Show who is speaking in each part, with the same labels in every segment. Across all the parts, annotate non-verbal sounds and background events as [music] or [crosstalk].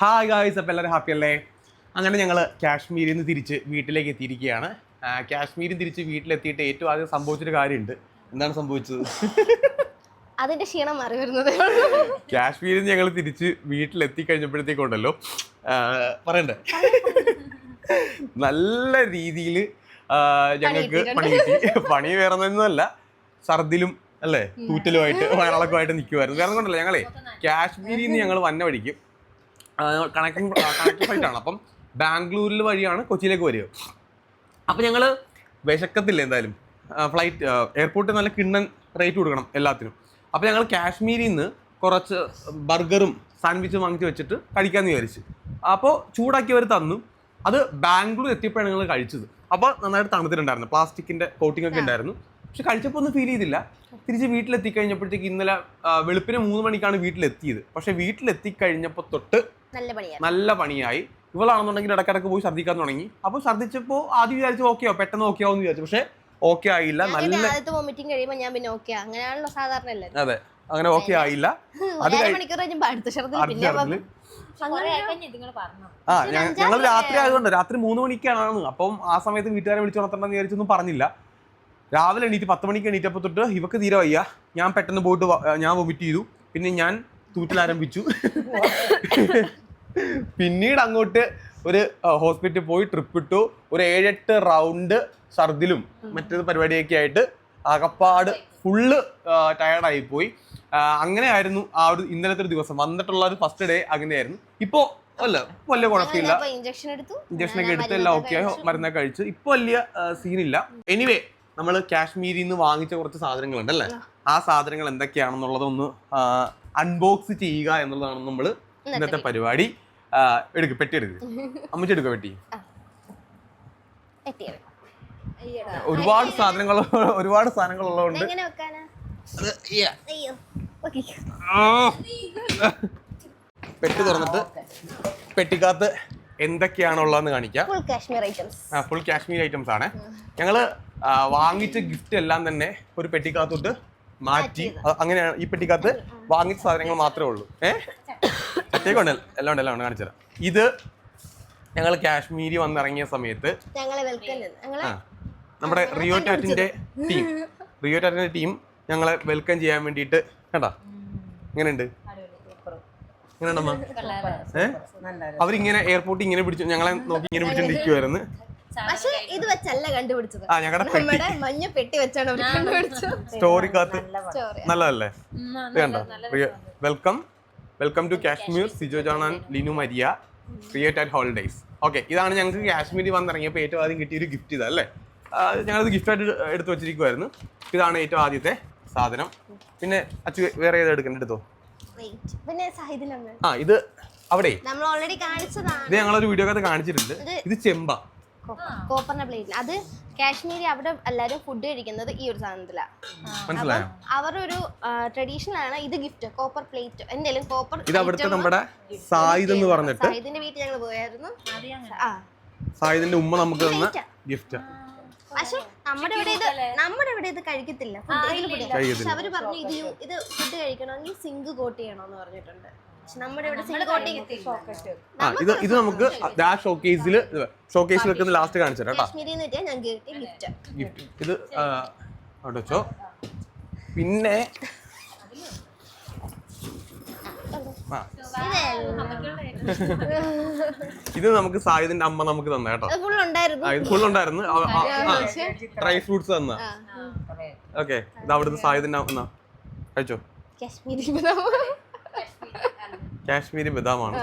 Speaker 1: Hi guys അപ്പോൾ എല്ലാവരും happy അല്ലേ? അങ്ങനെ ഞങ്ങൾ കാശ്മീരിൽ നിന്ന് തിരിച്ച് വീട്ടിലേക്ക് എത്തിയിരിക്കുകയാണ്. കാശ്മീരിൽ തിരിച്ച് വീട്ടിലെത്തിയിട്ട് ഏറ്റവും ആദ്യം സംഭവിച്ചൊരു കാര്യമുണ്ട്. എന്താണ് സംഭവിച്ചത്?
Speaker 2: അതിന്റെ ക്ഷീണം മാറി വരുന്നത്
Speaker 1: കാശ്മീരിൽ നിന്ന് ഞങ്ങൾ തിരിച്ച് വീട്ടിലെത്തി കഴിഞ്ഞപ്പോഴത്തേക്കുണ്ടല്ലോ ഉണ്ടല്ലോ പറയണ്ടേ? നല്ല രീതിയിൽ ഞങ്ങൾക്ക് പണി കിട്ടി. പണി വേറൊന്നല്ല ഛർദിലും അല്ലേ? തൂറ്റലുമായിട്ട് വയറിളക്കമായിട്ട് നിൽക്കുമായിരുന്നു വേറെ കൊണ്ടല്ലേ ഞങ്ങളെ കാശ്മീരിൽ നിന്ന് ഞങ്ങൾ വന്ന വഴിക്ക് കണക്ടിങ് കണക്ടിങ് ഫ്ലൈറ്റ് ആണ്. അപ്പം ബാംഗ്ലൂരിൽ വഴിയാണ് കൊച്ചിയിലേക്ക് വരിക. അപ്പം ഞങ്ങൾ വിശക്കത്തില്ല എന്തായാലും. ഫ്ലൈറ്റ് എയർപോർട്ടിൽ നല്ല കിണ്ണൻ റേറ്റ് കൊടുക്കണം എല്ലാത്തിനും. അപ്പോൾ ഞങ്ങൾ കാശ്മീരിൽ നിന്ന് കുറച്ച് ബർഗറും സാൻഡ്വിച്ചും വാങ്ങിച്ച് വെച്ചിട്ട് കഴിക്കാമെന്ന് വിചാരിച്ചു. അപ്പോൾ ചൂടാക്കിയവർ തന്നു. അത് ബാംഗ്ലൂർ എത്തിയപ്പോഴാണ് ഞങ്ങൾ കഴിച്ചത്. അപ്പോൾ നന്നായിട്ട് തണുത്തിട്ടുണ്ടായിരുന്നു. പ്ലാസ്റ്റിക്കിന്റെ കോട്ടിംഗ് ഒക്കെ ഉണ്ടായിരുന്നു. പക്ഷെ കഴിച്ചപ്പോൾ ഒന്നും ഫീൽ ചെയ്തില്ല. തിരിച്ച് വീട്ടിലെത്തി കഴിഞ്ഞപ്പോഴത്തേക്ക് ഇന്നലെ വെളുപ്പിന് മൂന്ന് മണിക്കാണ് വീട്ടിലെത്തിയത്. പക്ഷെ വീട്ടിലെത്തി കഴിഞ്ഞപ്പോൾ തൊട്ട്
Speaker 2: നല്ല
Speaker 1: പണിയായി. ഇവളാണെന്നുണ്ടെങ്കിൽ ഇടക്കിടക്ക് പോയി ഛർദ്ദിക്കാൻ തുടങ്ങി. അപ്പോൾ ഛർദ്ദിച്ചപ്പോൾ ആദ്യം വിചാരിച്ചു ഓക്കെ ആവും പെട്ടെന്ന് ഓക്കെ ആവും എന്ന് വിചാരിച്ചു. പക്ഷേ ഓക്കെ ആയില്ല. നല്ല
Speaker 2: വോമിറ്റിംഗ് കഴിയുമ്പോൾ ഞാൻ പിന്നെ ഓക്കെ അങ്ങനെയാണല്ലോ സാധാരണ
Speaker 1: അതെ. അങ്ങനെ ഓക്കെ ആയില്ല. [laughs] അത് ആ ഞങ്ങൾ രാത്രി ആയതുകൊണ്ട് രാത്രി മൂന്ന് മണിക്കാണ്. അപ്പം ആ സമയത്ത് വീട്ടുകാരെ വിളിച്ചുണർത്തണ്ടെന്ന് വിചാരിച്ചൊന്നും പറഞ്ഞില്ല. രാവിലെ എണീറ്റ് പത്ത് മണിക്ക് എണീറ്റപ്പോൾ തൊട്ട് ഇവക്ക് തീരെ വയ്യ. ഞാൻ പെട്ടെന്ന് പോയിട്ട് ഞാൻ വൊമിറ്റ് ചെയ്തു. പിന്നെ ഞാൻ തൂറ്റിലാരംഭിച്ചു പിന്നീട് അങ്ങോട്ട് ഒരു ഹോസ്പിറ്റലിൽ പോയി ട്രിപ്പ് ഇട്ടു. ഒരു ഏഴെട്ട് റൗണ്ട് ഛർദിലും മറ്റൊരു പരിപാടിയൊക്കെ ആയിട്ട് അകപ്പാട് ഫുള്ള് ടയർഡായി പോയി. അങ്ങനെയായിരുന്നു ആ ഒരു ഇന്നലത്തെ ഒരു ദിവസം. വന്നിട്ടുള്ള ഒരു ഫസ്റ്റ് ഡേ അങ്ങനെയായിരുന്നു. ഇപ്പോ അല്ല ഇപ്പൊ വലിയ കുഴപ്പമില്ല.
Speaker 2: ഇഞ്ചക്ഷൻ
Speaker 1: ഒക്കെ എടുത്ത് എല്ലാം ഓക്കെ ആയി മരുന്നൊക്കെ കഴിച്ചു. ഇപ്പൊ വലിയ സീനില്ല എനിവേ നമ്മൾ കാശ്മീരിൽ നിന്ന് വാങ്ങിച്ച കുറച്ച് സാധനങ്ങളുണ്ട് അല്ലേ? ആ. സാധനങ്ങൾ എന്തൊക്കെയാണെന്നുള്ളതൊന്ന് അൺബോക്സ് ചെയ്യുക എന്നുള്ളതാണ് നമ്മൾ ഇന്നത്തെ പരിപാടി. എടുക്ക് പെട്ടി എടുക്ക്. അമ്മച്ചി എടുക്ക പെട്ടി. ഒരുപാട് സാധനങ്ങൾ ഒരുപാട് സാധനങ്ങൾ ഉള്ളതുകൊണ്ട് പെട്ടി തുറന്നിട്ട് പെട്ടിക്കകത്ത് എന്തൊക്കെയാണുള്ളതെന്ന് കാണിക്കാം.
Speaker 2: Full Kashmir items
Speaker 1: full Kashmir items ആണ്. ഞങ്ങൾ വാങ്ങിച്ച ഗിഫ്റ്റ് എല്ലാം തന്നെ ഒരു പെട്ടിക്കകത്തോട്ട് മാറ്റി അങ്ങനെയാണ് ഈ പെട്ടിക്കകത്ത് വാങ്ങിച്ച സാധനങ്ങൾ മാത്രമേ ഉള്ളൂ. ഏ? ചട്ടേക്കുണ്ട് എല്ലാം ഉണ്ട് എല്ലാം ഉണ്ട്. ഇത് ഞങ്ങൾ കാശ്മീരി വന്നിറങ്ങിയ സമയത്ത് നമ്മുടെ റിയോ ടാറ്റിന്റെ ടീം. റിയോ ടാറ്റിന്റെ ടീം ഞങ്ങളെ വെൽക്കം ചെയ്യാൻ വേണ്ടിയിട്ട് കേട്ടാ എങ്ങനെയുണ്ട്? എങ്ങനെയുണ്ടമ്മ ഏ? അവരിങ്ങനെ എയർപോർട്ടിൽ ഇങ്ങനെ പിടിച്ചു ഞങ്ങളെ നോക്കി ഇങ്ങനെ പിടിച്ചോണ്ടിരിക്കുവായിരുന്നു.
Speaker 2: പക്ഷെ ഇത് വെച്ചല്ല കണ്ടുപിടിച്ചത്.
Speaker 1: ആ ഞങ്ങളുടെ
Speaker 2: നമ്മുടെ മഞ്ഞ പെട്ടി വെച്ചാണ് അവർ കണ്ടുപിടിച്ചത്.
Speaker 1: സ്റ്റോറി
Speaker 2: സ്റ്റോറി
Speaker 1: നല്ലതല്ലേ? കണ്ടോ welcome welcome to Kashmir Sijo John and Linu Maria. Create at holidays okay ഇതാണ് ഞങ്ങൾക്ക് കാശ്മീരിൽ വന്നിറങ്ങിയപ്പോൾ ഏറ്റവും ആദ്യം കിട്ടിയ ഒരു ഗിഫ്റ്റ് ഇതല്ലേ? ഞങ്ങളത് ഗിഫ്റ്റായിട്ട് എടുത്തു വെച്ചിരിക്കുമായിരുന്നു ഇതാണ് ഏറ്റവും ആദ്യത്തെ സാധനം. പിന്നെ അച്ചു വേറെ ഏതാ എടുക്കണ്ട എടുത്തോ?
Speaker 2: പിന്നെ സാഹിദിനമ്മ
Speaker 1: ആ ഇത് അവിടെ.
Speaker 2: നമ്മൾ ഓൾറെഡി കാണിച്ചതാണ്.
Speaker 1: ഇത് ഞങ്ങളൊരു വീഡിയോ അകത്ത് കാണിച്ചിട്ടുണ്ട്. ഇത് ചെമ്പ.
Speaker 2: കോപ്പറിന്റെ പ്ലേറ്റിൽ അത് കാശ്മീരി അവിടെ എല്ലാവരും ഫുഡ് കഴിക്കുന്നത് ഈ ഒരു സാധനത്തിലാണ്
Speaker 1: മനസ്സിലായോ?
Speaker 2: ഒരു ട്രഡീഷണൽ ആണ്. ഇത് ഗിഫ്റ്റ് കോപ്പർ പ്ലേറ്റ് എന്തെങ്കിലും കോപ്പർ
Speaker 1: ഇത് അവിടുത്തെ നമ്മുടെ സായിദ് എന്ന് പറഞ്ഞിട്ട്
Speaker 2: സായിദിന്റെ വീട്ടിൽ ഞങ്ങൾ പോയായിരുന്നു. ആ.
Speaker 1: സായിദിന്റെ ഉമ്മ നമുക്ക് തന്ന ഗിഫ്റ്റ്
Speaker 2: പക്ഷെ നമ്മുടെ ഇവിടെ ഇത് നമ്മുടെ ഇവിടെ ഇത് കഴിക്കത്തില്ല. പക്ഷെ അവർ പറഞ്ഞു ഇത് ഇത് ഫുഡ് കഴിക്കണമെങ്കിൽ സിങ്ക് കോട്ട് ചെയ്യണമെന്ന് പറഞ്ഞിട്ടുണ്ട്.
Speaker 1: ഇത് ഇത് നമുക്ക് ആ ഷോക്കേസിൽ ഷോക്കേസിൽ വെക്കുന്ന ലാസ്റ്റ് കാണിച്ചു തരാം കേട്ടോ
Speaker 2: ഗിഫ്റ്റ്
Speaker 1: ഗിഫ്റ്റ് ഇത് അവിടെ വെച്ചോ. പിന്നെ ആ ഇത് നമുക്ക് സായുധന്റെ അമ്മ നമുക്ക് തന്ന കേട്ടോ.
Speaker 2: ഫുൾ ഉണ്ടായിരുന്നു
Speaker 1: ഫുൾ ഉണ്ടായിരുന്നു ഡ്രൈ ഫ്രൂട്ട്സ് തന്ന. ഓക്കെ ഇത് അവിടുന്ന് സായുധന്റെ അമ്മ കഴിച്ചോ?
Speaker 2: കാശ്മീരി
Speaker 1: കാശ്മീരി ബദാമാണ്.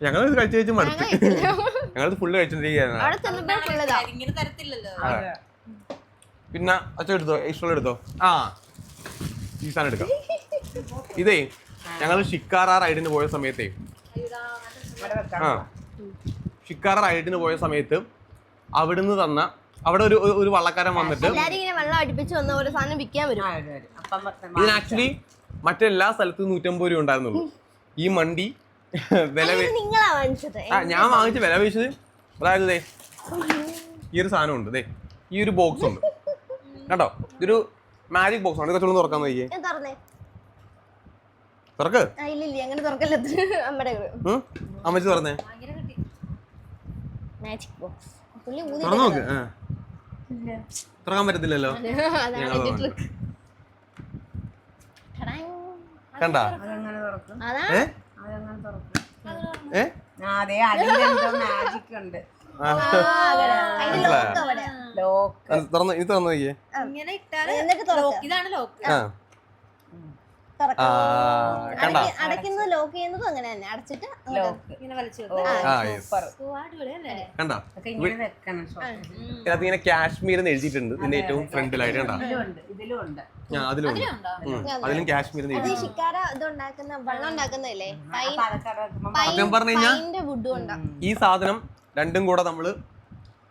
Speaker 1: ഞങ്ങൾ ഇത് കഴിച്ചു കഴിച്ച് മടുത്തു. ഞങ്ങളിത് ഫുള്ള് കഴിച്ചോണ്ടിരിക്കുകയാണ്.
Speaker 3: തരത്തില്ലല്ലോ.
Speaker 1: പിന്നെ അച്ഛൻ എടുത്തോ? ഇഷ്ടമുള്ള എടുത്തോ? ആ. ഈ സാധനം എടുക്കാം. ഇതേ ഞങ്ങൾ ഷിക്കാറ റൈഡിന് പോയ സമയത്തേ. ആ. ഷിക്കാറ റൈഡിന് പോയ സമയത്ത് അവിടുന്ന് തന്ന അവിടെ ഒരു ഒരു- വള്ളക്കാരൻ വന്നിട്ട്
Speaker 2: എല്ലാരും ഇങ്ങനെ വെള്ളം അടുപ്പിച്ച് വന്ന ഒരു സാധനം വിൽക്കാൻ വരും.
Speaker 1: ഇതിന് ആക്ച്വലി മറ്റെല്ലാ സ്ഥലത്തും നൂറ്റമ്പത് രൂപ ഉണ്ടായിരുന്നുള്ളൂ. ഈ മണ്ടി വില ആ ഞാൻ വാങ്ങിച്ച വില വീശത് അതായത് ദേ ഈ ഒരു സാധനം ഉണ്ട് ദേ ഈ ഒരു ബോക്സ് ഉണ്ട്. [laughs] കേട്ടോ ഇതൊരു മാജിക് ബോക്സ് ആണ്. ഇത് കുറച്ചുകൂടി തുറക്കാൻ നോക്കിയേ
Speaker 2: ഞാൻ തുറന്നേ.
Speaker 1: തുറക്ക്? അമ്മച്ചി തുറന്നേ. തുറന്നു നോക്ക്. തുറക്കാൻ പറ്റത്തില്ലല്ലോ. [laughs] തുറന്നു. കണ്ട?
Speaker 2: അത്.
Speaker 1: ഇത് തുറന്നു നോക്കിയേ.
Speaker 3: ഇതാണ് ലോക്ക്
Speaker 1: ആ
Speaker 2: തുറക്ക
Speaker 1: ആ കണ്ട
Speaker 2: അടയ്ക്ക- അടയ്ക്കുന്നത് ലോക്ക് ചെയ്യുന്നതും അങ്ങനെ തന്നെ. അടച്ചിട്ട്
Speaker 3: ഇങ്ങനെ വലിച്ചു
Speaker 4: ഓ,
Speaker 1: ആ,
Speaker 4: സൂപ്പർ
Speaker 3: ഓ, അടിപൊളിയല്ലേ?
Speaker 1: കണ്ട?
Speaker 4: ഇങ്ങനെ
Speaker 1: ഇതിനകത്ത് കാശ്മീർ എന്ന് എഴുതിയിട്ടുണ്ട് ഇതിന്റെ ഏറ്റവും ഫ്രണ്ടിലായിട്ട് കണ്ട?
Speaker 4: ഇതിലും ഉണ്ട് ഇതിലും ഉണ്ട്.
Speaker 1: ആ അതിലുണ്ട്?
Speaker 3: ഉണ്ടോ
Speaker 1: അതിലും കാശ്മീർ എന്ന്
Speaker 2: ഈ
Speaker 1: സത്യം പറഞ്ഞു കഴിഞ്ഞാൽ സാധനം രണ്ടും കൂടെ നമ്മൾ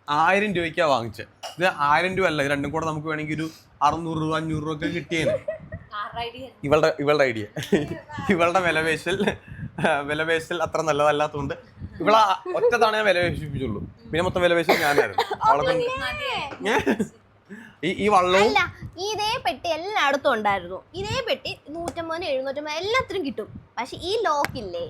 Speaker 1: ആയിരം രൂപയ്ക്കാ വാങ്ങിച്ചത് ഇത് ആയിരം രൂപ അല്ല രണ്ടും കൂടെ നമുക്ക് വേണമെങ്കിൽ ഒരു അറുന്നൂറ് രൂപ അഞ്ഞൂറ് രൂപ ഒക്കെ കിട്ടിയേനെ. ഇവളുടെ ഇവളുടെ ഐഡിയ. ഇവളുടെ വിലപേശൽ വിലപേശൽ അത്ര നല്ലതല്ലാത്തതുകൊണ്ട് ഇവളെ ഒറ്റത്താണ് ഞാൻ വിലപേശിപ്പിച്ചുള്ളൂ. പിന്നെ മൊത്തം വിലപേശൽ ഞാനായിരുന്നു. ഈ ഈ വള്ളവും
Speaker 2: അല്ല ഈ ഇതേ പെട്ടി എല്ലായിടത്തും ഉണ്ടായിരുന്നു. ഇതേ പെട്ടി നൂറ്റമ്പതിന് എഴുന്നൂറ്റമ്പത് എല്ലാത്തിനും കിട്ടും. പക്ഷെ ഈ ലോക്ക് ഇല്ലേ.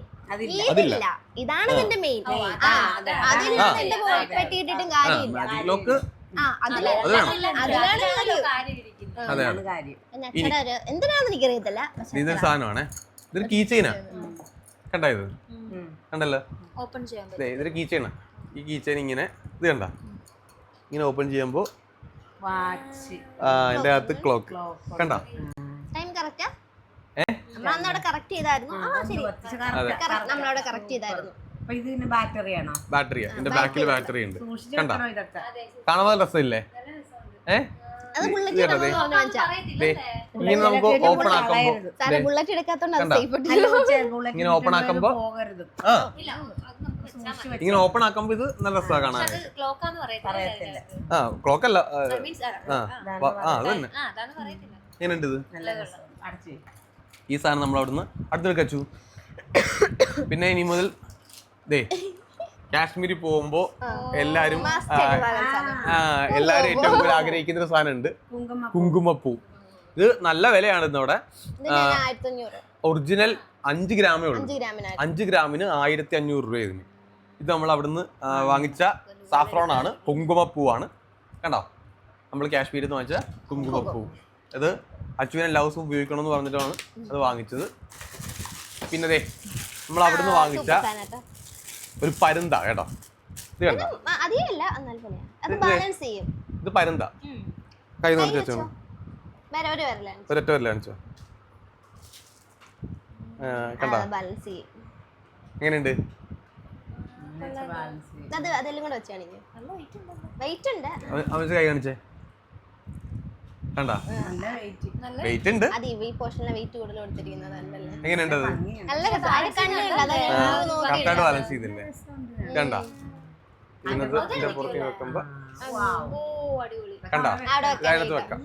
Speaker 2: ഇതില്ല ഇതാണ് ഇതിന്റെ മെയിൻ അതിൽ
Speaker 1: ആ.
Speaker 2: ഇതിന്റെ പെട്ടി ഇട്ടിട്ടും കാര്യമില്ല.
Speaker 1: മാജിക് ലോക്ക്
Speaker 2: ആ അതിൽ
Speaker 1: അത് വേണം
Speaker 2: അതിലാണ്
Speaker 3: കാര്യം
Speaker 1: അതെ
Speaker 4: അതാണ്.
Speaker 1: അതെ
Speaker 4: കാര്യം.
Speaker 2: പിന്നെ അച്ഛടെ ഒരു എന്തിനാന്ന് എനിക്കറിയത്തില്ല.
Speaker 1: ഇതൊരു സാധനമാണേ. ഇതൊരു കീ ചെയിനാ കണ്ട ഇത്? കണ്ടല്ലോ?
Speaker 3: ഓപ്പൺ ചെയ്യാൻ
Speaker 1: ഇതൊരു കീ ഈ കീ ചെയിൻ ഇങ്ങനെ ഇത് കണ്ട? ഇങ്ങനെ ഓപ്പൺ ചെയ്യുമ്പോൾ
Speaker 4: വാച്ച്.
Speaker 1: അതിന്റെ അകത്ത് ക്ലോക്ക് കണ്ട?
Speaker 2: ടൈം കറക്റ്റാ
Speaker 1: ഏ?
Speaker 2: നമ്മളന്നവിടെ കറക്റ്റ് ചെയ്തായിരുന്നു. ആ ശരി. നമ്മളവിടെ കറക്റ്റ് ചെയ്തായിരുന്നു.
Speaker 4: ബാറ്ററി
Speaker 1: ഇതിന്റെ ബാക്കിൽ ബാറ്ററി ഉണ്ട്. കണ്ടോ? കാണാൻ നല്ല രസമില്ലേ ഏ? ഇങ്ങനെ നമുക്ക് ഓപ്പൺ ആക്കുമ്പോ ഇങ്ങനെ
Speaker 4: ഓപ്പൺ
Speaker 1: ആക്കുമ്പോ?
Speaker 4: പോകരുത്.
Speaker 3: ഇല്ല അത് നമുക്ക് വെച്ചാൽ മതി.
Speaker 1: ഇങ്ങനെ ഓപ്പൺ ആക്കുമ്പോ ഇത് നല്ല രസമാണ്
Speaker 3: കാണാൻ.
Speaker 1: ആ ക്ലോക്ക് അല്ല ആ,
Speaker 3: മീൻസ്
Speaker 1: ആ വ- ആ അത് തന്നെ. എങ്ങനെയുണ്ട് ഇത്?
Speaker 4: നല്ല രസം. അടച്ചു.
Speaker 1: ഈ സാധനം നമ്മൾ അവിടുന്ന് അടുത്ത് കച്ചു. പിന്നെ ഇനി മുതൽ ദേ കാശ്മീരിൽ പോകുമ്പോ എല്ലാരും ആ, എല്ലാരും ഏറ്റവും കൂടുതൽ ആഗ്രഹിക്കുന്ന ഒരു സാധനം ഉണ്ട്
Speaker 4: കുങ്കുമ
Speaker 1: കുങ്കുമപ്പൂ. ഇത് നല്ല വിലയാണ് ഇന്നവിടെ. ഒറിജിനൽ അഞ്ച് ഗ്രാമേ ഉള്ളൂ.
Speaker 2: അഞ്ച്
Speaker 1: ഗ്രാമിന് ആയിരത്തി അഞ്ഞൂറ് രൂപ ഇതിന്. ഇത് നമ്മൾ അവിടുന്ന് വാങ്ങിച്ച സാഫ്രോൺ ആണ് കുങ്കുമപ്പൂ. ആണ് കണ്ടോ? നമ്മൾ കാശ്മീരിൽ നിന്ന് വാങ്ങിച്ച കുങ്കുമപ്പൂ. ഇത് അച്യുവിനെ ലവ്സ് ഉപയോഗിക്കണമെന്ന് പറഞ്ഞിട്ടാണ് അത് വാങ്ങിച്ചത്. പിന്നെ ദേ നമ്മൾ അവിടുന്ന് വാങ്ങിച്ച ഒരു പരുന്ത കേട്ടോ. ഇത് കണ്ടോ?
Speaker 2: അധികമല്ല എന്നാൽ പോലെ അത് ബാലൻസ് ചെയ്യും.
Speaker 1: ഇത് പരുന്ത. കൈ നിറച്ച് വെച്ചോ.
Speaker 2: വരെ ഒരു വരലാണ്
Speaker 1: ഒരൊറ്റ വരല കാണിച്ചോ. കണ്ടോ?
Speaker 2: ബാലൻസ് ചെയ്യും.
Speaker 1: എങ്ങനെയുണ്ട്?
Speaker 4: അവൻ ചെയ്യും.
Speaker 2: അത് അതെല്ലാം കൂടെ വെച്ചാണെങ്കിൽ വെയിറ്റ് ഉണ്ട്.
Speaker 1: അവൻ കൈ കാണിച്ചേ. കണ്ട. വെയിറ്റ് ഉണ്ട്.
Speaker 2: അത് ഈ പോർഷനിലെ വെയിറ്റ് കൂടുതൽ കൊടുത്തിരിക്കുന്നത് അല്ലല്ലേ
Speaker 1: എങ്ങനെയുണ്ട് അത്?
Speaker 2: നല്ല
Speaker 1: കറക്റ്റായിട്ട് ബാലൻസ് ചെയ്തില്ലേ? കണ്ട? ഇതിന്റെ പുറത്ത് വെക്കുമ്പോ വെക്കാം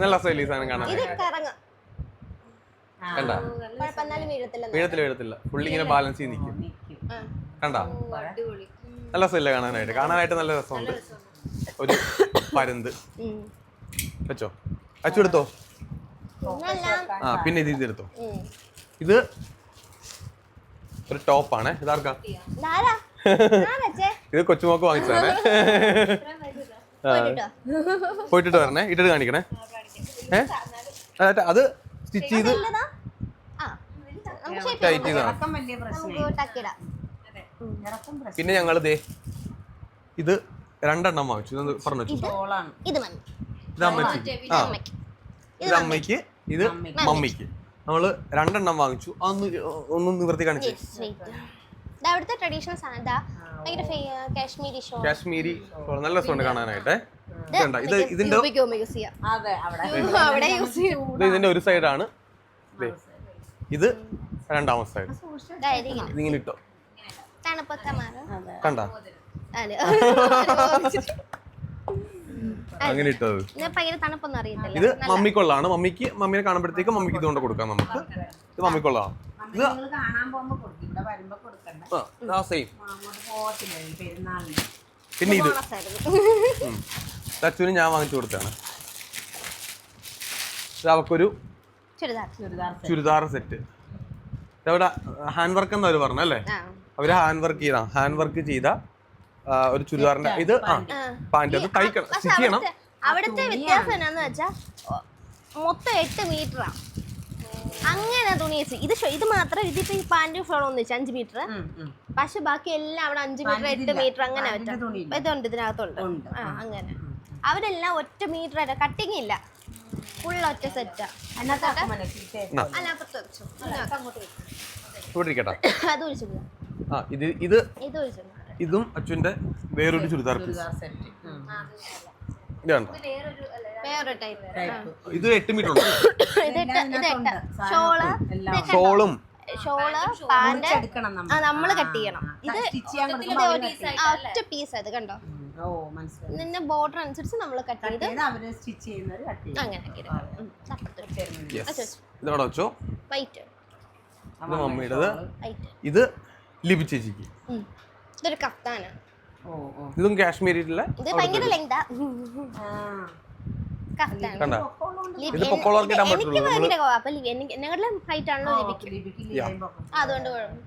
Speaker 4: നല്ല
Speaker 1: രസമില്ല ഈ സാധനം കാണാൻ?
Speaker 2: ഇത് കറങ്ങും.
Speaker 1: കണ്ട?
Speaker 2: കുഴപ്പമെന്നാലും വീഴത്തില്ല
Speaker 1: വീഴത്തില്ല വീഴത്തില്ല. പുള്ളി ഇങ്ങനെ ബാലൻസ് ചെയ്ത് നിൽക്കും
Speaker 4: നിൽക്കും
Speaker 1: കണ്ട?
Speaker 3: അടിപൊളി.
Speaker 1: നല്ല രസമില്ല കാണാനായിട്ട്? കാണാനായിട്ട് നല്ല രസമുണ്ട്. ഒരു പരുന്ത്. വെച്ചോ. അച്ചു എടുത്തോ ആ പിന്നെ ഇത് എടുത്തോ ഇത് ഒരു ടോപ്പാണ് ഇതാർക്കാ? ഇത് കൊച്ചുമോക്ക് വാങ്ങിച്ചതാണ്. പോയിട്ടിട്ട് വരണേ. ഇട്ടിട്ട് കാണിക്കണേ. ഏ? അത് സ്റ്റിച്ച് ചെയ്ത്
Speaker 2: ആ.
Speaker 1: ടൈറ്റ് ചെയ്താണ് പിന്നെ ഞങ്ങൾ ദേ ഇത് രണ്ടെണ്ണം വാങ്ങിച്ചു. പറഞ്ഞു
Speaker 2: ഇത്
Speaker 1: ഇത് ആ ഇത് അമ്മയ്ക്ക് ഇത് മമ്മിക്ക് നമ്മൾ രണ്ടെണ്ണം വാങ്ങിച്ചു അന്ന് ഒന്ന് നിവർത്തി കാണിച്ചു
Speaker 2: അവിടുത്തെ ട്രഡീഷണൽ സാധനം ഭയങ്കര കാശ്മീരി ഷോ
Speaker 1: കാശ്മീരി നല്ല രസമുണ്ട് കാണാനായിട്ട് ഇത് ഇത് ഇതിന്റെ
Speaker 2: യൂസ് ചെയ്യാം
Speaker 4: അതെ അവിടെ
Speaker 2: അവിടെ യൂസ് ചെയ്യും
Speaker 1: ഇത് ഇതിന്റെ ഒരു സൈഡാണ് ഇത് രണ്ടാമത്തെ സൈഡ് ഇതിങ്ങനെ ഇട്ടോ
Speaker 2: തണുപ്പത്തെ മാറും
Speaker 1: കണ്ട അങ്ങനെ ഇട്ടത്. ഇത് മമ്മിക്കുള്ളതാണ്. മമ്മിക്ക് മമ്മിനെ കാണുമ്പോഴത്തേക്ക് മമ്മിക്ക് ഇതുകൊണ്ട് കൊടുക്കാം നമുക്ക്. ഇത് മമ്മിക്കുള്ളതാണ്. ഇത് ആ സെയിം പിന്നെ ഇത്. തച്ചുവിന് ഞാൻ വാങ്ങിച്ചു കൊടുത്താണ് ഇത് അവക്കൊരു
Speaker 2: ചുരിദാർ.
Speaker 1: സെറ്റ് ഇതവിടെ ഹാൻഡ് വർക്ക് എന്ന്
Speaker 2: പറഞ്ഞല്ലേ
Speaker 1: അവർ ഹാൻഡ് വർക്ക് ചെയ്ത. ഹാൻഡ് വർക്ക് ചെയ്ത ഒരു ചുരിദാറിന്റെ ഇത് ആ പാന്റ്. അത് തയ്ക്കണം സ്റ്റിച്ച് ചെയ്യണം.
Speaker 2: അവിടുത്തെ വ്യത്യാസം എന്നാന്ന് വെച്ചാ മൊത്തം എട്ട് മീറ്ററാണ് അങ്ങനെ തുണി വെച്ച്. ഇത് ഇത് മാത്രം ഇതിപ്പോ ഈ പാന്റും ഷോളും ഒന്നിച്ച് അഞ്ച് മീറ്റർ. പക്ഷെ ബാക്കി എല്ലാം അവിടെ അഞ്ച് മീറ്റർ എട്ട് മീറ്റർ അങ്ങനെ പറ്റും. ഇതുണ്ട് ഇതിനകത്തുണ്ട്. ആ അങ്ങനെ. അവരെല്ലാം ഒറ്റ മീറ്റർ ആയിട്ട് കട്ടിങ് ഇല്ല. ഫുൾ ഒറ്റ സെറ്റാ
Speaker 4: അതിനകത്ത് ആക്കും മോനെ, ചീത്തയായി.
Speaker 1: ആ,
Speaker 2: അല്ല അപ്പുറത്ത് വെച്ചു അങ്ങോട്ട് വെച്ചു
Speaker 1: ഇവിടെ ഇരിക്കട്ടെ. [laughs]
Speaker 2: അത് ഒഴിച്ചു
Speaker 1: ആ ഇത് ഇത്
Speaker 2: ഇത് ഒഴിച്ചു
Speaker 1: ഇതും അച്ഛന്റെ വേറൊരു ചുരിദാർ പീസ്. ഇത്
Speaker 3: വേറൊരു അല്ല
Speaker 2: വേറൊരു ടൈപ്പ്
Speaker 4: ടൈപ്പ്.
Speaker 1: ഇത് എട്ട് മീറ്റർ ഉണ്ട്?
Speaker 4: ഷോൾ
Speaker 2: ഷോളും. ഷോൾ പാന്റ് ആ
Speaker 4: നമ്മൾ. നമ്മൾ
Speaker 2: കട്ട് ചെയ്യണം. ഇത് ഒറ്റ പീസ് അത് കണ്ടോ?
Speaker 4: ഉം. ഓ മനസ്സിലായി.
Speaker 2: ഇതിന്റെ ബോർഡർ അനുസരിച്ച് നമ്മൾ കട്ട് ചെയ്ത് അങ്ങനെ
Speaker 1: വെച്ചോ?
Speaker 2: വൈറ്റ്
Speaker 1: ഇത് മമ്മിയുടേത്.
Speaker 2: വൈറ്റ്
Speaker 1: ഇത് ലിപി ചേച്ചിക്ക്.
Speaker 2: ഇതൊരു കഫ്താന
Speaker 4: ഓ ഓ.
Speaker 1: ഇതും കാശ്മീരിലെ
Speaker 2: ഇത് ഭയങ്കര ലെങ്താ
Speaker 1: കണ്ട. ഇടാൻ പറ്റുള്ളൂ.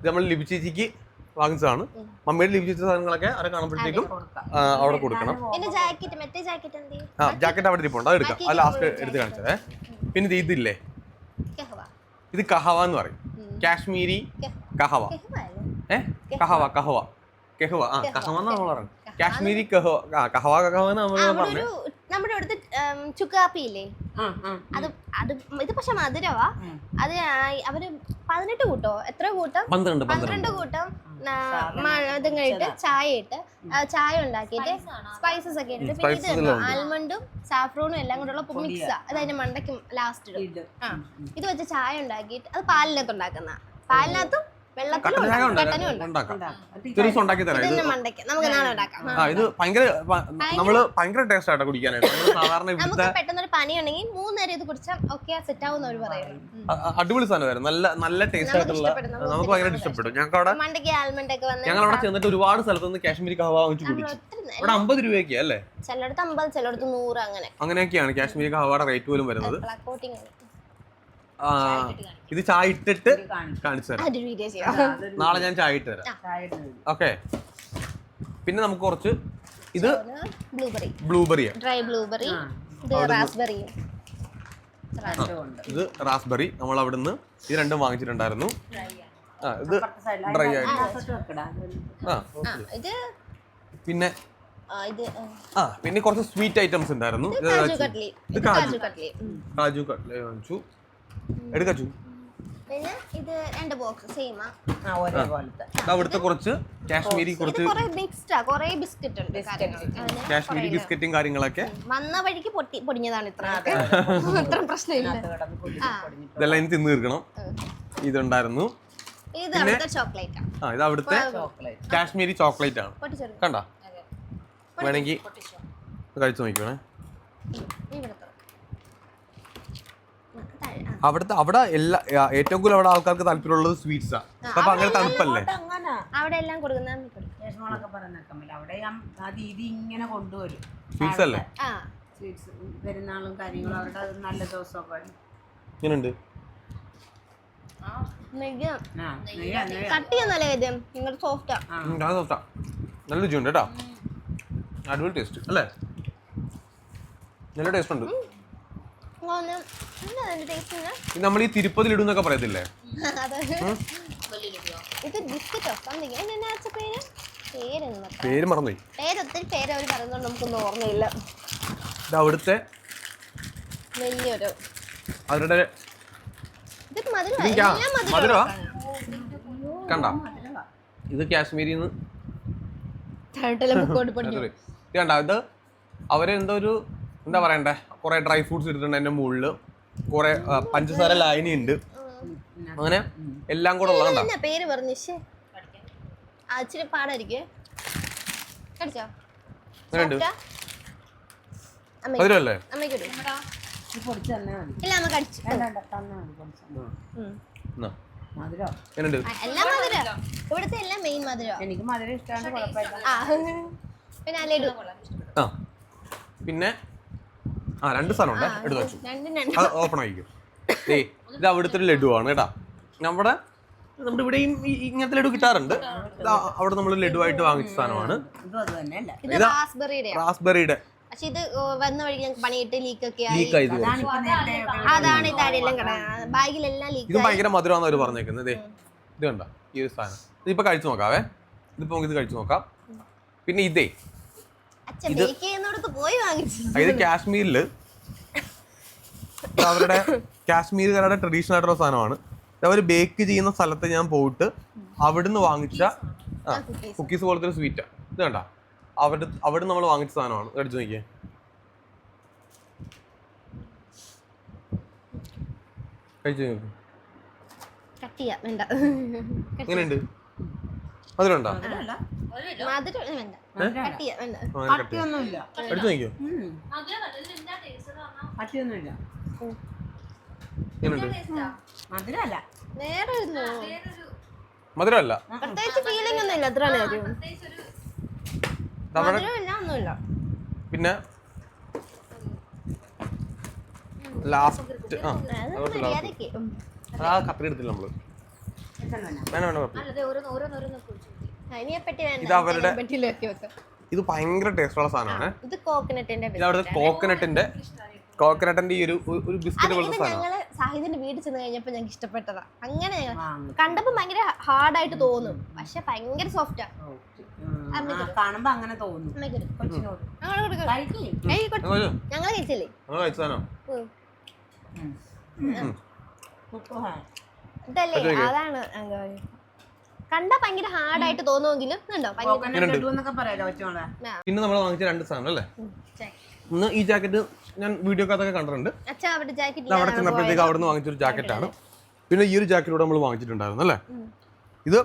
Speaker 1: നമ്മൾ ലിപി ചേച്ചിക്ക് വാങ്ങിച്ചതാണ്. മമ്മിയുടെ ലിപി ചേച്ചി സാധനങ്ങളൊക്കെ കാണുമ്പോഴത്തേക്കും. അവിടെ കൊടുക്കണം.
Speaker 2: പിന്നെ ജാക്കറ്റ് മറ്റേ ജാക്കറ്റ് എന്ത്?
Speaker 1: ആ ജാക്കറ്റ് അവിടെ ഇരിപ്പുണ്ട്. അത് എടുക്കാം. അത് ലാസ്റ്റ് എടുത്ത് കാണിച്ചതേ. പിന്നെ ഇത് ഇതില്ലേ?
Speaker 2: കെഹ്വ.
Speaker 1: ഇത് കഹവ എന്ന് പറയും. കാശ്മീരി കഹവ. ഏഹ് കഹവ കഹവ. കെഹ്വ. ആ കഹവ. എന്നാണ് നമ്മൾ പറയുന്നത് കാശ്മീരി കഹവ. ആ കഹവ കഹവ എന്ന് നമ്മൾ
Speaker 2: അവിടെ
Speaker 1: പറഞ്ഞു.
Speaker 2: നമ്മുടെ അടുത്ത് ചുക്കാപ്പി ഇല്ലേ
Speaker 4: ആ, ആ.
Speaker 2: അത് അത് ഇത് പക്ഷെ മധുരവാ. അത് അവർ പതിനെട്ട് കൂട്ടോ? എത്ര കൂട്ടം?
Speaker 1: പന്ത്രണ്ട് പന്ത്രണ്ട്.
Speaker 2: കൂട്ടം ഇതും കഴിഞ്ഞിട്ട് ചായ ഇട്ട് ചായ ഉണ്ടാക്കിയിട്ട് സ്പൈസസ് ഒക്കെ ഇട്ടിട്ട് പിന്നെ. ആൽമണ്ടും സാഫ്രോണും എല്ലാം കൂടെയുള്ള മിക്സ് അത് അതിന്റെ മണ്ടയ്ക്ക് ലാസ്റ്റ് ഇടും.
Speaker 4: ഇടും.
Speaker 2: ഇത് വെച്ച് ചായ ഉണ്ടാക്കിയിട്ട് അത് പാലിനകത്ത് ഉണ്ടാക്കുന്ന. പാലിനകത്തും
Speaker 1: ഇത് ഭയങ്കര നമ്മൾ ഭയങ്കര ടേസ്റ്റ് ആട്ടോ കുടിക്കാനായിട്ട്. സാധാരണ
Speaker 2: നമുക്ക്
Speaker 1: ഇവിടുത്തെ അടിപൊളി സാധനമായിരുന്നു. നല്ല നല്ല ടേസ്റ്റ് ആയിട്ടുള്ള
Speaker 2: നമുക്ക്
Speaker 1: ഭയങ്കര ഇഷ്ടപ്പെട്ടു. ഞങ്ങൾക്ക് അവിടെ
Speaker 2: മണ്ടയ്ക്ക് ആൽമണ്ട് ഒക്കെ വന്ന്
Speaker 1: ഞങ്ങൾ അവിടെ ചെന്നിട്ട് ഒരുപാട് സ്ഥലത്ത് നിന്ന് കാശ്മീരി കഹവ വാങ്ങിച്ചു കുടിച്ചു. ഇവിടെ അമ്പത് രൂപയ്ക്ക് അല്ലേ?
Speaker 2: ചിലടത്ത് അമ്പത് ചിലടത്ത് നൂറ് അങ്ങനെ.
Speaker 1: അങ്ങനെയൊക്കെയാണ്. കാശ്മീരി കഹവയുടെ റേറ്റ് പോലും വരുന്നത്. ആ, ഇത് ചായ ഇട്ടിട്ട് കാണിച്ചു തരാം.
Speaker 2: അതൊരു വീഡിയോ ചെയ്യാം.
Speaker 1: നാളെ ഞാൻ ചായ ഇട്ട് തരാം. ഓക്കെ. പിന്നെ നമുക്ക് കുറച്ച് ഇത്
Speaker 2: ബ്ലൂബെറി
Speaker 1: ബ്ലൂബെറി
Speaker 2: ഡ്രൈ ബ്ലൂബെറി ഇത് റാസ്ബെറി
Speaker 1: ഇത് റാസ്ബെറി നമ്മൾ അവിടുന്ന് ഇത് രണ്ടും വാങ്ങിച്ചിട്ടുണ്ടായിരുന്നു. ആ ഇത് ഡ്രൈ ആയിട്ട്. ആ
Speaker 2: ഇത്
Speaker 1: പിന്നെ
Speaker 2: ആ, ഇത് ആ,
Speaker 1: ആ പിന്നെ കുറച്ച് സ്വീറ്റ് ഐറ്റംസ് ഉണ്ടായിരുന്നു. ഇത്
Speaker 2: കാജു. കട്ട്ലി.
Speaker 1: കാജു.
Speaker 2: കട്ട്ലേ
Speaker 1: വാങ്ങിച്ചു. എടുക്കച്ചു
Speaker 2: പിന്നെ ഇത് രണ്ട് ബോക്സ് സെയിമാ
Speaker 4: ആ, ഒരേപോലത്തെ.
Speaker 1: അവിടുത്തെ കുറച്ച് കാശ്മീരി കുറച്ച്
Speaker 2: കുറേ മിക്സ്ഡാ കുറേ ബിസ്ക്കറ്റ് ഉണ്ട്
Speaker 1: കാശ്മീരി ബിസ്ക്കറ്റും കാര്യങ്ങളൊക്കെ.
Speaker 2: വന്ന വഴിക്ക് പൊട്ടി പൊടിഞ്ഞതാണ് ഇത്ര. [laughs] ഇത്ര പ്രശ്നമില്ല.
Speaker 4: കിടന്ന് പൊടി- പൊടിഞ്ഞിട്ട്
Speaker 1: ഇതെല്ലാം ഇനി തിന്നു തീർക്കണം. ഇതുണ്ടായിരുന്നു.
Speaker 2: ഇത് അവിടുത്തെ ചോക്ലേറ്റാ
Speaker 1: ആ. ഇത് അവിടുത്തെ
Speaker 4: ചോക്ലേറ്റ്.
Speaker 1: കാശ്മീരി ചോക്ലേറ്റ് ആണ്.
Speaker 2: പൊട്ടിച്ചെടുക്കും.
Speaker 1: കണ്ട? വേണമെങ്കിൽ കഴിച്ചു നോക്കണേ
Speaker 2: ഇവിടുത്തെ.
Speaker 1: അവിടുത്തെ അവിടെ എല്ലാ ഏറ്റവും കൂടുതൽ അവിടെ ആൾക്കാർക്ക് താല്പര്യമുള്ളത് സ്വീറ്റ്സാ അപ്പൊ അങ്ങനെ തണുപ്പല്ലേ?
Speaker 4: അങ്ങനെ.
Speaker 2: അവിടെ എല്ലാം കൊടുക്കുന്ന.
Speaker 4: അവിടെ ആ ദീദി ഇങ്ങനെ കൊണ്ടുവരും.
Speaker 1: സ്വീറ്റ്സ് അല്ലേ?
Speaker 2: ആ.
Speaker 4: സ്വീറ്റ്സ് പെരുന്നാളും കാര്യങ്ങളും അവരുടെ അത് നല്ല ദിവസമൊക്കെ
Speaker 1: ഇങ്ങനെയുണ്ട്. നല്ല രുചിയുണ്ട് കേട്ടോ. അടിപൊളി ടേസ്റ്റ് അല്ലേ? നല്ല ടേസ്റ്റ് ഉണ്ട്. നമ്മൾ ഈ തിരുപ്പതിൽ ഇടുന്നൊക്കെ പറയത്തില്ലേ? [laughs]
Speaker 2: ഇത് ബിസ്ക്കറ്റോ? പേര്?
Speaker 1: പേര് മറന്നുപോയി
Speaker 2: പേര് ഒത്തിരി പേര് അവർ നമുക്കൊന്നും ഓർമ്മയില്ല.
Speaker 1: ഇത് അവിടുത്തെ
Speaker 2: വലിയൊരു
Speaker 1: അവരുടെ
Speaker 2: മധുരമാ?
Speaker 1: കണ്ട? ഇത് കാശ്മീരിൽ നിന്ന് കണ്ട? ഇത് അവരെന്തോ ഒരു എന്താ പറയണ്ടേ? കുറെ ഡ്രൈ ഫ്രൂട്ട്സ് ഇട്ടിട്ടുണ്ട് എന്റെ മുകളിൽ കുറെ പഞ്ചസാര ലായനി ഉണ്ട്. അങ്ങനെ എല്ലാം കൂടെ ഉള്ളത് കണ്ട?
Speaker 2: പേര് പറഞ്ഞു ഇച്ചിരി പാടായിരിക്കേ. എല്ലാം മധുരം. ഇവിടുത്തെ എല്ലാം മെയിൻ മധുരം.
Speaker 4: എനിക്ക് മധുരം ഇഷ്ടമാണ്
Speaker 2: പിന്നെ
Speaker 1: പിന്നെ ആ രണ്ട് സാധനം ഉണ്ട് എടുത്തു വെച്ചു. അത് ഓപ്പൺ ആയിരിക്കും ഏയ് ഇത് അവിടുത്തെ ഒരു ലഡു ആണ് കേട്ടാ. നമ്മുടെ നമ്മുടെ ഇവിടെയും ഇങ്ങനത്തെ ലഡു കിട്ടാറുണ്ട്. ഇതാ അവിടെ നമ്മൾ ലഡു ആയിട്ട് വാങ്ങിച്ച സാധനമാണ്.
Speaker 2: റാസ്ബെറിയുടെ
Speaker 1: റാസ്ബെറിയുടെ
Speaker 2: പക്ഷെ ഇത് വന്ന വഴി ഞങ്ങൾക്ക് പണിയിട്ട് ലീക്ക് ഒക്കെ ആയി.
Speaker 4: അതാണ്
Speaker 2: ഈ താഴെയെല്ലാം കിടക്കുന്നത് ബാഗിലെല്ലാം ലീക്ക്
Speaker 1: ഇത് ഭയങ്കര മധുരമാണെന്ന് അവർ പറഞ്ഞേക്കുന്നത്. ദേ ഇത് കണ്ട? ഈ ഒരു സാധനം. ഇതിപ്പോ കഴിച്ചു നോക്കാവേ. ഇതിപ്പോ നമുക്ക് ഇത് കഴിച്ചു നോക്കാം. പിന്നെ ഇതേ
Speaker 2: അച്ഛൻ ബേക്ക് ചെയ്യുന്നിടത്ത് പോയി വാങ്ങിച്ചു.
Speaker 1: ഇത് കാശ്മീരിൽ. അവരുടെ കാശ്മീരുകാരുടെ ട്രഡീഷണൽ ആയിട്ടുള്ള സാധനമാണ്. അവർ ബേക്ക് ചെയ്യുന്ന സ്ഥലത്ത് ഞാൻ പോയിട്ട് അവിടുന്ന് വാങ്ങിച്ച കുക്കീസ് പോലത്തെ ഒരു സ്വീറ്റാ ഇത് കണ്ട? അവിടെ അവിടെ നമ്മൾ വാങ്ങിച്ച സാധനമാണ്. കഴിച്ചു അടിച്ചു നോക്കിയേ. കഴിച്ചു നോക്കി.
Speaker 2: വേണ്ട.
Speaker 1: എങ്ങനെയുണ്ട്? അതിലുണ്ടോ.
Speaker 2: മധുരം വേണ്ട. കട്ട് ചെയ്യാം വേണ്ട.
Speaker 4: കട്ടിയൊന്നുമില്ല.
Speaker 1: എടുത്തു നോക്കിയോ?
Speaker 4: കട്ടിയൊന്നുമില്ല. മധുരമല്ല.
Speaker 3: വേറൊരു
Speaker 1: മധുരമല്ല.
Speaker 2: പ്രത്യേകിച്ച് ഫീലിംഗ് ഒന്നും ഇല്ല അത്ര
Speaker 3: ഒരു
Speaker 2: മധുരമില്ല ഒന്നുമില്ല.
Speaker 1: പിന്നെ? ലാസ്റ്റ് ആ. ആ കത്രി എടുത്തില്ല
Speaker 4: നമ്മൾ? വേണം
Speaker 1: വേണം കുഴപ്പമില്ല. ഇത് അവരുടെ- ഇത് ഭയങ്കര ടേസ്റ്റുള്ള സാധനമാണ്.
Speaker 2: ഇത് കോക്കനട്ടിന്റെ
Speaker 1: ഇത് അവിടുത്തെ കോക്കനട്ടിന്റെ കോക്കനട്ടിന്റെ ഈ ഒരു ഒരു- ബിസ്ക്കറ്റ് പോലത്തെ സാധനം
Speaker 2: സാഹിദിന്റെ വീട്ടിൽ ചെന്ന് കഴിഞ്ഞപ്പോ ഞങ്ങൾക്ക് ഇഷ്ടപ്പെട്ടതാ. അങ്ങനെ ഞങ്ങൾ
Speaker 4: വാങ്ങും.
Speaker 2: കണ്ടപ്പോ ഭയങ്കര ഹാർഡായിട്ട് തോന്നും. പക്ഷെ ഭയങ്കര സോഫ്റ്റാ
Speaker 4: കാണുമ്പോ അങ്ങനെ തോന്നും.
Speaker 2: ഞങ്ങൾ കഴിച്ചില്ലേ. ഇതല്ലേ. അതാണ്. കണ്ടാ ഭയങ്കര
Speaker 4: ഹാർഡ് ആയിട്ട് തോന്നുമെങ്കിലും പറയാലോ
Speaker 1: പിന്നെ നമ്മൾ വാങ്ങിച്ച രണ്ട് സാധനം അല്ലേ? ഒന്ന് ഈ ജാക്കറ്റ് ഞാൻ വീഡിയോ അകത്തൊക്കെ കണ്ടിട്ടുണ്ട്.
Speaker 2: അച്ഛാ അവിടെ
Speaker 1: ചെന്നപ്പോഴത്തേക്ക് അവിടെ നിന്ന് വാങ്ങിച്ചൊരു ജാക്കറ്റാണ് പിന്നെ ഈ ഒരു ജാക്കറ്റ് കൂടെ നമ്മൾ വാങ്ങിച്ചിട്ടുണ്ടായിരുന്നു അല്ലേ? ഇത്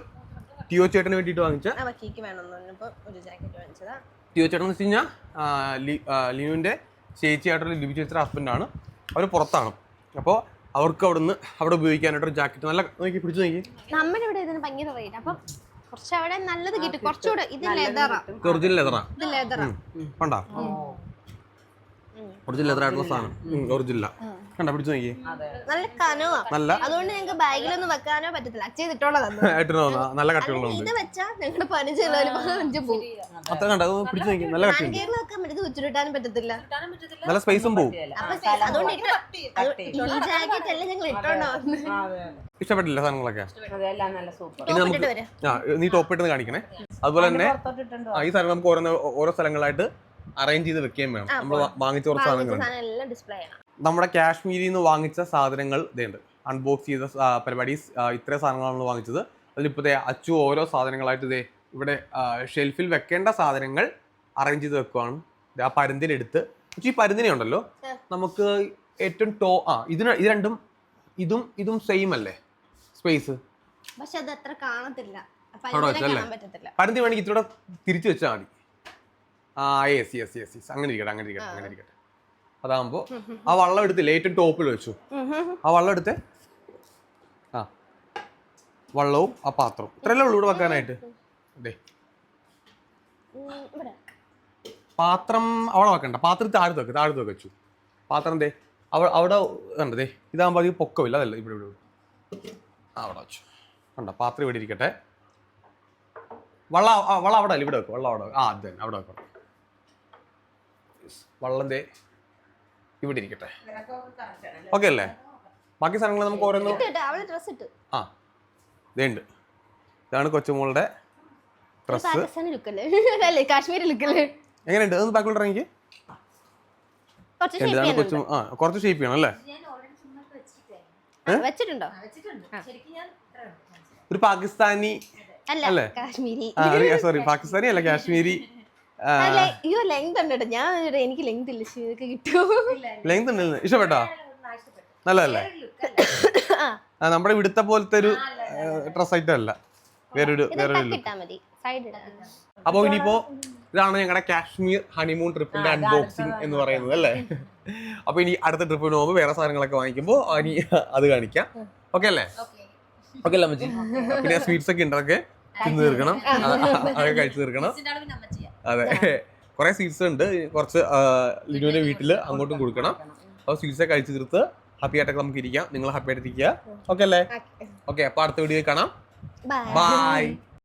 Speaker 1: ടിയോ ചേട്ടന് വേണ്ടിട്ട് വാങ്ങിച്ച?
Speaker 2: ആ വക്കീക്ക് വേണമെന്ന് പറഞ്ഞപ്പോ ഒരു ജാക്കറ്റ് വാങ്ങിച്ചതാ.
Speaker 1: ടിയോ ചേട്ടൻ എന്ന് വെച്ച് കഴിഞ്ഞാൽ ലിനുവിന്റെ ചേച്ചിയായിട്ടുള്ള ലിബി ചേച്ചിയുടെ ഹസ്ബൻഡാണ് അവർ പുറത്താണ്. അപ്പോൾ അവർക്ക് അവിടുന്ന് അവിടെ ഉപയോഗിക്കാനായിട്ട് ഒരു ജാക്കറ്റ് നല്ല നോക്കി പിടിച്ചു നോക്കി.
Speaker 2: നമ്മുടെ ഇവിടെ ഇതിന് ഭയങ്കര റേറ്റ് അപ്പം കുറച്ച് അവിടെ നല്ലത് കിട്ടും. കുറച്ചുകൂടെ ഇത് ലെതറാ
Speaker 1: ഒറിജിനൽ ലെതറാ
Speaker 2: ഇത് ലെതറാ
Speaker 1: കണ്ടാ ഒറിജിനൽ ലെതർ ആയിട്ടുള്ള സാധനം. കണ്ടാ പിടിച്ചു നോക്കി
Speaker 4: അതെ.
Speaker 2: നല്ല കനവാ.
Speaker 1: നല്ല?
Speaker 2: അതുകൊണ്ട് ഞങ്ങൾക്ക് ബാഗിലൊന്നും വെക്കാനോ പറ്റത്തില്ല. അച്ഛൻ [laughs]
Speaker 1: നല്ല കട്ടികളുണ്ട്
Speaker 2: ഇത് വെച്ചാ ഞങ്ങളുടെ പതിനഞ്ച് കിലോ പതിനഞ്ച് പോകും
Speaker 1: അത്ര കണ്ട? അത് പിടിച്ചു നോക്കി നല്ല
Speaker 2: വെക്കാൻ പറ്റത്തില്ല.
Speaker 1: നല്ല സ്പേസും ഇഷ്ടപ്പെട്ടില്ല സാധനങ്ങളൊക്കെ?
Speaker 4: അതെല്ലാം നല്ല സൂപ്പർ
Speaker 2: ഇട്ടിട്ട് വരാം.
Speaker 1: നീ ടോപ്പ് ഇട്ടെന്ന് കാണിക്കണേ. അതുപോലെ തന്നെ ആ, ഈ സാധനം നമുക്ക് ഓരോ ഓരോ സ്ഥലങ്ങളായിട്ട് അറേഞ്ച് ചെയ്ത് വെക്കുകയും വേണം. നമ്മൾ വാങ്ങിച്ച കുറച്ച് സാധനങ്ങൾ നമ്മുടെ കാശ്മീരിൽ നിന്ന് വാങ്ങിച്ച സാധനങ്ങൾ ഇതുണ്ട് അൺബോക്സ് ചെയ്ത പരിപാടി ആ, ഇത്രയും സാധനങ്ങളാണ് നമ്മൾ വാങ്ങിച്ചത്. അതിലിപ്പോഴത്തെ അച്ചു ഓരോ സാധനങ്ങളായിട്ട് ഇതേ ഇവിടെ ഷെൽഫിൽ വെക്കേണ്ട സാധനങ്ങൾ അറേഞ്ച് ചെയ്ത് വെക്കുവാണ്. ആ പരുന്തിനെടുത്ത് ഈ പരുന്തിനെ ഉണ്ടല്ലോ. നമുക്ക് ഏറ്റവും ടോ ആ ഇതിന് ഇത് രണ്ടും ഇതും ഇതും സെയിം അല്ലേ? സ്പേസ്
Speaker 2: പക്ഷെ അത് അത്ര കാണത്തില്ല.
Speaker 1: പരുന്തി വേണമെങ്കിൽ ഇത്തിരി തിരിച്ചു വെച്ചാൽ മതി. ആ യെസ് യെസ് യെസ് യെസ് അങ്ങനെ ഇരിക്കട്ടെ അങ്ങനെ ഇരിക്കട്ടെ അങ്ങനെ ഇരിക്കട്ടെ. അതാകുമ്പോൾ ആ വള്ളം എടുത്ത് ഏറ്റവും ടോപ്പിൽ വെച്ചു. ആ വള്ളം എടുത്ത് ആ വള്ളവും ആ പാത്രവും. ഇത്രയല്ലേ ഉള്ളൂ ഇവിടെ വെക്കാനായിട്ട്? അതെ പാത്രം അവിടെ വെക്കണ്ട. പാത്രം താഴത്ത് വെക്ക് താഴത്ത് വെക്ക് വെച്ചു. പാത്രം ദേ അവ അവിടെ കണ്ടതേ ഇതാകുമ്പോൾ അധികം പൊക്കമില്ല അതല്ല ഇവിടെ ഇവിടെ അവിടെ വെച്ചു. കണ്ട പാത്രം ഇവിടെ ഇരിക്കട്ടെ. വള്ള വള്ളം അവിടെ അല്ല ഇവിടെ വെക്കും വള്ളം അവിടെ ആ അത് തന്നെ അവിടെ വെക്കണം. വള്ളം ദേ ഇവിടെ ഇരിക്കട്ടെ. ഓക്കെ അല്ലേ? ബാക്കി സാധനങ്ങൾ നമുക്ക് ഓരോന്ന് ആ ഇതുണ്ട് ഇതാണ് കൊച്ചുമോളുടെ ഡ്രസ്
Speaker 2: പാകിസ്ഥാനി ലുക്കല്ലേ അല്ലേ? കാശ്മീരി ലുക്കല്ലേ
Speaker 1: എങ്ങനെയുണ്ട്? അതൊന്ന് ബാക്കിലോട്ട് ഇറങ്ങി
Speaker 2: കുറച്ച് ഷേപ്പ്
Speaker 1: ഇതാണ് കൊച്ചു ആ കുറച്ച് ഷേപ്പ് ചെയ്യണം അല്ലേ?
Speaker 2: വെച്ചിട്ടുണ്ടോ?
Speaker 3: വെച്ചിട്ടുണ്ട്. ശരിക്കും ഞാൻ ഇത്ര കാണിച്ചു
Speaker 1: ഒരു പാകിസ്ഥാനി
Speaker 2: അല്ലേ? കാശ്മീരി.
Speaker 1: സോറി പാകിസ്ഥാനി അല്ല കാശ്മീരി.
Speaker 2: അയ്യോ ലെങ്ത് ഉണ്ട് കേട്ടോ ഞാൻ എനിക്ക് ലെങ്ത് ഇല്ല. ശരിക്ക് കിട്ടുമോ
Speaker 1: ലെങ്ത് ഉണ്ടല്ലോ ഇഷ്ടപ്പെട്ടോ? നല്ലതല്ലേ?
Speaker 2: ആ.
Speaker 1: നമ്മുടെ ഇവിടുത്തെ പോലത്തെ ഒരു ഡ്രസ് ഐറ്റം അല്ല വേറൊരു വേറൊരു അപ്പോൾ ഇനിയിപ്പോ ഇതാണ് ഞങ്ങളുടെ കാശ്മീർ ഹണിമൂൺ ട്രിപ്പിന്റെ അൺബോക്സിംഗ് എന്ന് പറയുന്നത് അല്ലേ? അപ്പൊ ഇനി അടുത്ത ട്രിപ്പിന് പോകുമ്പോൾ വേറെ സാധനങ്ങളൊക്കെ വാങ്ങിക്കുമ്പോൾ ഇനി അത് കാണിക്കാം. ഓക്കെ അല്ലേ?
Speaker 3: ഓക്കെ
Speaker 1: ഓക്കെ അല്ലേ അമ്മച്ചി? പിന്നെ സ്വീറ്റ്സ് ഒക്കെ ഉണ്ട്? തിന്നു തീർക്കണം. [laughs] അതൊക്കെ കഴിച്ചു തീർക്കണം. അതെ. കുറെ സ്വീറ്റ്സ് ഉണ്ട്. കുറച്ച് ലിനുവിന്റെ വീട്ടിൽ അങ്ങോട്ടും കൊടുക്കണം. അപ്പോൾ സ്വീറ്റ്സ് ഒക്കെ കഴിച്ചു തീർത്ത് ഹാപ്പി ആയിട്ടൊക്കെ നമുക്ക് ഇരിക്കാം. നിങ്ങൾ ഹാപ്പി ആയിട്ട് ഇരിക്കുക ഓക്കെ അല്ലേ? ഓക്കെ അപ്പൊ അടുത്ത വീഡിയോ കാണാം. ബൈ